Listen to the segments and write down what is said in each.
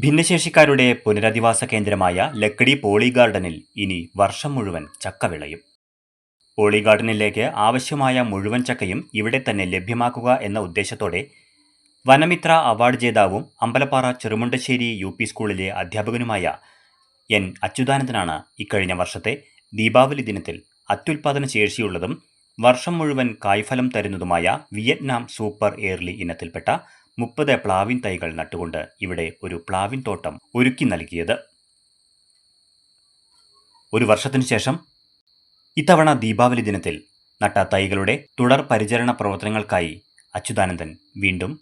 ഭിന്നശേഷിക്കാരുടെ പുനരധിവാസ കേന്ദ്രമായ ലക്കിടി പോളി ഗാർഡനിൽ ഇനി വർഷം മുഴുവൻ ചക്ക വിളയും. പോളി ഗാർഡനിലേക്ക് ആവശ്യമായ മുഴുവൻ ചക്കയും ഇവിടെ തന്നെ ലഭ്യമാക്കുക എന്ന ഉദ്ദേശത്തോടെ വനമിത്ര അവാർഡ് ജേതാവും അമ്പലപ്പാറ ചെറുമുണ്ടശ്ശേരി യു പി സ്കൂളിലെ അധ്യാപകനുമായ എൻ അച്യുതാനന്ദനാണ് ഇക്കഴിഞ്ഞ വർഷത്തെ ദീപാവലി ദിനത്തിൽ അത്യുൽപാദന ശേഷിയുള്ളതും വർഷം മുഴുവൻ കായ്ഫലം തരുന്നതുമായ വിയറ്റ്നാം സൂപ്പർ എയർലി ഇനത്തിൽപ്പെട്ട മുപ്പത് പ്ലാവിൻ തൈകൾ നട്ടുകൊണ്ട് ഇവിടെ ഒരു പ്ലാവിൻ തോട്ടം ഒരുക്കി നൽകിയത്. ഒരു വർഷത്തിനു ശേഷം ഇത്തവണ ദീപാവലി ദിനത്തിൽ നട്ട തൈകളുടെ തുടർ പരിചരണ പ്രവർത്തനങ്ങൾക്കായി അച്യുതാനന്ദൻ വീണ്ടും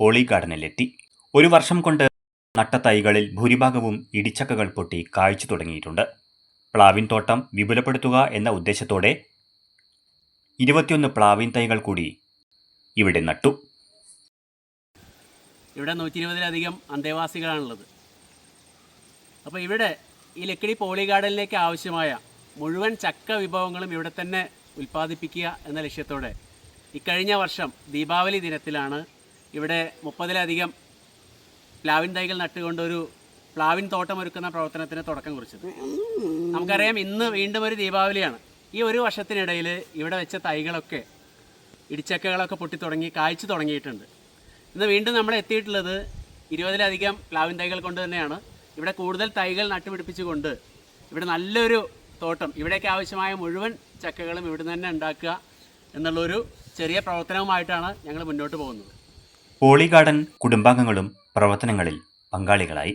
ഓളി ഗാർഡനിലെത്തി. ഒരു വർഷം കൊണ്ട് നട്ട തൈകളിൽ ഭൂരിഭാഗവും ഇടിച്ചക്കകൾ പൊട്ടി കാഴ്ച തുടങ്ങിയിട്ടുണ്ട്. പ്ലാവിൻ തോട്ടം വിപുലപ്പെടുത്തുക എന്ന ഉദ്ദേശത്തോടെ ഇരുപത്തിയൊന്ന് പ്ലാവിൻ തൈകൾ കൂടി ഇവിടെ നട്ടു. ഇവിടെ നൂറ്റി ഇരുപതിലധികം അന്തേവാസികളാണുള്ളത്. അപ്പോൾ ഇവിടെ ഈ ലക്കിടി പോളി ഗാർഡനിലേക്ക് ആവശ്യമായ മുഴുവൻ ചക്ക വിഭവങ്ങളും ഇവിടെ തന്നെ ഉൽപ്പാദിപ്പിക്കുക എന്ന ലക്ഷ്യത്തോടെ ഇക്കഴിഞ്ഞ വർഷം ദീപാവലി ദിനത്തിലാണ് ഇവിടെ മുപ്പതിലധികം പ്ലാവിൻ തൈകൾ നട്ടുകൊണ്ടൊരു പ്ലാവിൻ തോട്ടം ഒരുക്കുന്ന പ്രവർത്തനത്തിന് തുടക്കം കുറിച്ചത്. നമുക്കറിയാം ഇന്ന് വീണ്ടും ഒരു ദീപാവലിയാണ്. ഈ ഒരു വർഷത്തിനിടയിൽ ഇവിടെ വെച്ച തൈകളൊക്കെ ഇടിച്ചക്കകളൊക്കെ പൊട്ടിത്തുടങ്ങി കായ്ച്ചു തുടങ്ങിയിട്ടുണ്ട്. ഇന്ന് വീണ്ടും നമ്മൾ എത്തിയിട്ടുള്ളത് ഇരുപതിലധികം പ്ലാവിൻ തൈകൾ കൊണ്ട് തന്നെയാണ്. ഇവിടെ കൂടുതൽ തൈകൾ നട്ടുപിടിപ്പിച്ചുകൊണ്ട് ഇവിടെ നല്ലൊരു തോട്ടം ഇവിടേക്ക് ആവശ്യമായ മുഴുവൻ ചക്കകളും ഇവിടെ തന്നെ ഉണ്ടാക്കുക എന്നുള്ളൊരു ചെറിയ പ്രവർത്തനവുമായിട്ടാണ് ഞങ്ങൾ മുന്നോട്ട് പോകുന്നത്. പോളി ഗാർഡൻ കുടുംബാംഗങ്ങളും പ്രവർത്തനങ്ങളിൽ പങ്കാളികളായി.